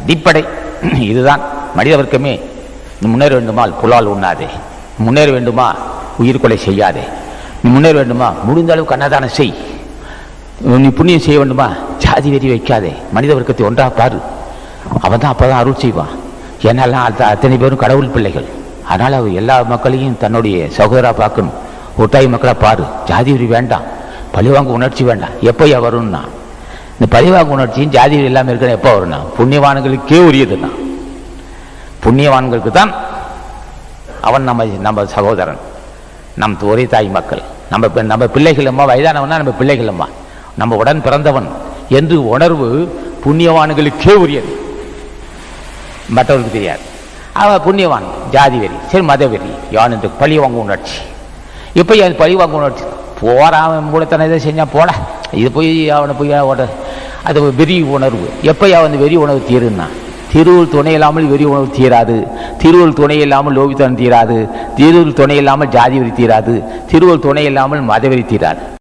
அடிப்படை. இதுதான் மனித வர்க்கமே. நீ முன்னேற வேண்டுமால் புலால் உண்ணாதே. முன்னேற வேண்டுமா உயிர் கொலை செய்யாதே. நீ முன்னேற வேண்டுமா முடிந்த அளவுக்கு அன்னதானம் செய். நீ புண்ணியம் செய்ய வேண்டுமா ஜாதி வெறி வைக்காதே. மனித வர்க்கத்தை ஒன்றாக பாரு. அவன் தான் அப்போ தான் அருள் செய்வான். ஏன்னாலாம் அத்தனை பேரும் கடவுள் பிள்ளைகள். அதனால் அவர் எல்லா மக்களையும் தன்னுடைய சகோதராக பார்க்கணும். ஒட்டாய் மக்களாக பாரு. ஜாதி வெறி வேண்டாம். பழிவாங்க உணர்ச்சி வேண்டாம். எப்போயா வரும்னா. இந்த பரிவாக உணர்ச்சியும் ஜாதி இல்லாமல் இருக்கிற எப்போ வரும்னா? புண்ணியவான்களுக்கே உரியதுன்னா புண்ணியவான்களுக்கு தான் அவன் நம்ம நம்ம சகோதரன் நம் ஒரே தாய் மக்கள். நம்ம பி- நம்ம பிள்ளைகளம்மா வயதானவனா நம்ம பிள்ளைகளம்மா. நம்ம உடன் பிறந்தவன் என்று உணர்வு புண்ணியவான்களுக்கே உரியது. மற்றவர்களுக்கு தெரியாது. அவன் புண்ணியவான் ஜாதி வெறி சரி மத வெறி யான் என்று பழி வாங்க உணர்ச்சி. இப்போ என் பழி வாங்க உணர்ச்சி? போறான் அவன் மூலத்தனை இதை செஞ்சான் போட. இது போய் அவனை போய் ஓட்ட அது ஒரு வெறி உணர்வு. எப்பயா வந்து வெறி உணர்வு தீருன்னா? திருவுள் துணை இல்லாமல் வெறி உணர்வு தீராது. திருவுள் துணை இல்லாமல் லோபித்தனம் தீராது. திருவுள் துணை இல்லாமல் ஜாதி வெறி தீராது. திருவுள் துணை இல்லாமல் மதவெறி தீராது.